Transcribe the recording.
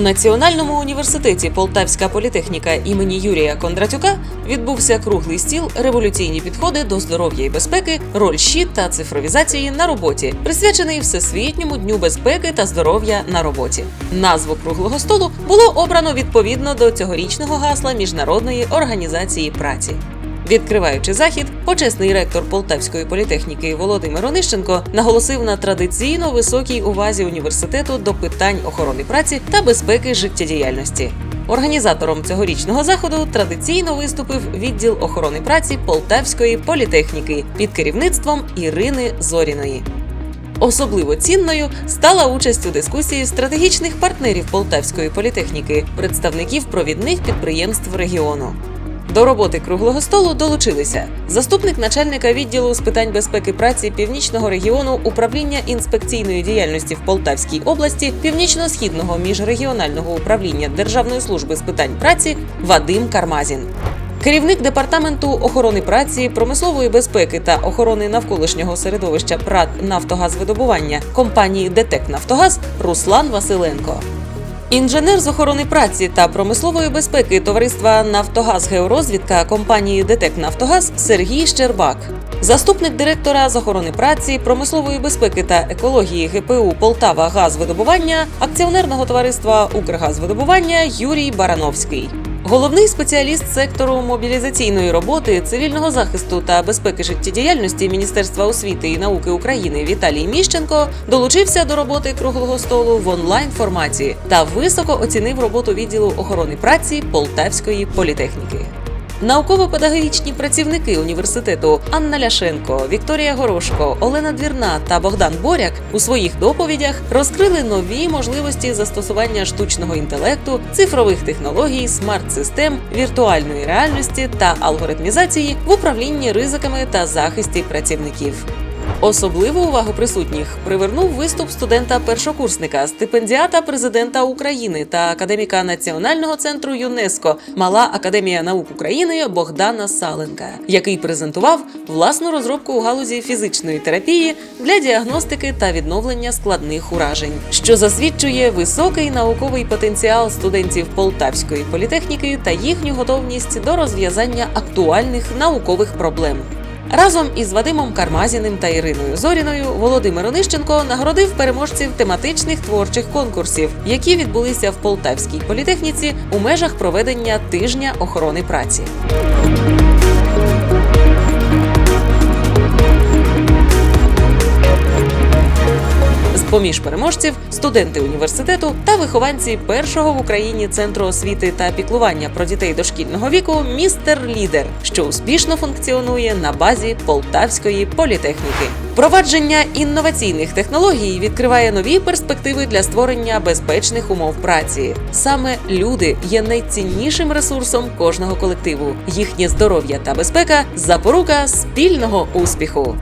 Національному університеті Полтавська політехніка імені Юрія Кондратюка відбувся круглий стіл революційні підходи до здоров'я і безпеки, роль щит та цифровізації на роботі, присвячений Всесвітньому дню безпеки та здоров'я на роботі. Назву круглого столу було обрано відповідно до цьогорічного гасла Міжнародної організації праці. Відкриваючи захід, почесний ректор Полтавської політехніки Володимир Онищенко наголосив на традиційно високій увазі університету до питань охорони праці та безпеки життєдіяльності. Організатором цьогорічного заходу традиційно виступив відділ охорони праці Полтавської політехніки під керівництвом Ірини Зоріної. Особливо цінною стала участь у дискусії стратегічних партнерів Полтавської політехніки, представників провідних підприємств регіону. До роботи круглого столу долучилися заступник начальника відділу з питань безпеки праці північного регіону управління інспекційної діяльності в Полтавській області, північно-східного міжрегіонального управління Державної служби з питань праці Вадим Кармазін. Керівник департаменту охорони праці, промислової безпеки та охорони навколишнього середовища ПРАТ Нафтогазвидобування компанії ДТЕК Нафтогаз Руслан Василенко. Інженер з охорони праці та промислової безпеки товариства Нафтогаз Георозвідка компанії ДТЕК Нафтогаз Сергій Щербак. Заступник директора з охорони праці, промислової безпеки та екології ГПУ Полтава Газвидобування акціонерного товариства Укргазвидобування Юрій Барановський. Головний спеціаліст сектору мобілізаційної роботи, цивільного захисту та безпеки життєдіяльності Міністерства освіти і науки України Віталій Міщенко долучився до роботи круглого столу в онлайн форматі та високо оцінив роботу відділу охорони праці Полтавської політехніки. Науково-педагогічні працівники університету Анна Ляшенко, Вікторія Горошко, Олена Двірна та Богдан Боряк у своїх доповідях розкрили нові можливості застосування штучного інтелекту, цифрових технологій, смарт-систем, віртуальної реальності та алгоритмізації в управлінні ризиками та захисті працівників. Особливу увагу присутніх привернув виступ студента-першокурсника, стипендіата президента України та академіка Національного центру ЮНЕСКО Мала Академія наук України Богдана Саленка, який презентував власну розробку у галузі фізичної терапії для діагностики та відновлення складних уражень, що засвідчує високий науковий потенціал студентів Полтавської політехніки та їхню готовність до розв'язання актуальних наукових проблем. Разом із Вадимом Кармазіним та Іриною Зоріною Володимир Онищенко нагородив переможців тематичних творчих конкурсів, які відбулися в Полтавській політехніці у межах проведення тижня охорони праці. Поміж переможців студенти університету та вихованці першого в Україні центру освіти та піклування про дітей дошкільного віку містер Лідер, що успішно функціонує на базі Полтавської політехніки. Впровадження інноваційних технологій відкриває нові перспективи для створення безпечних умов праці. Саме люди є найціннішим ресурсом кожного колективу. Їхнє здоров'я та безпека запорука спільного успіху.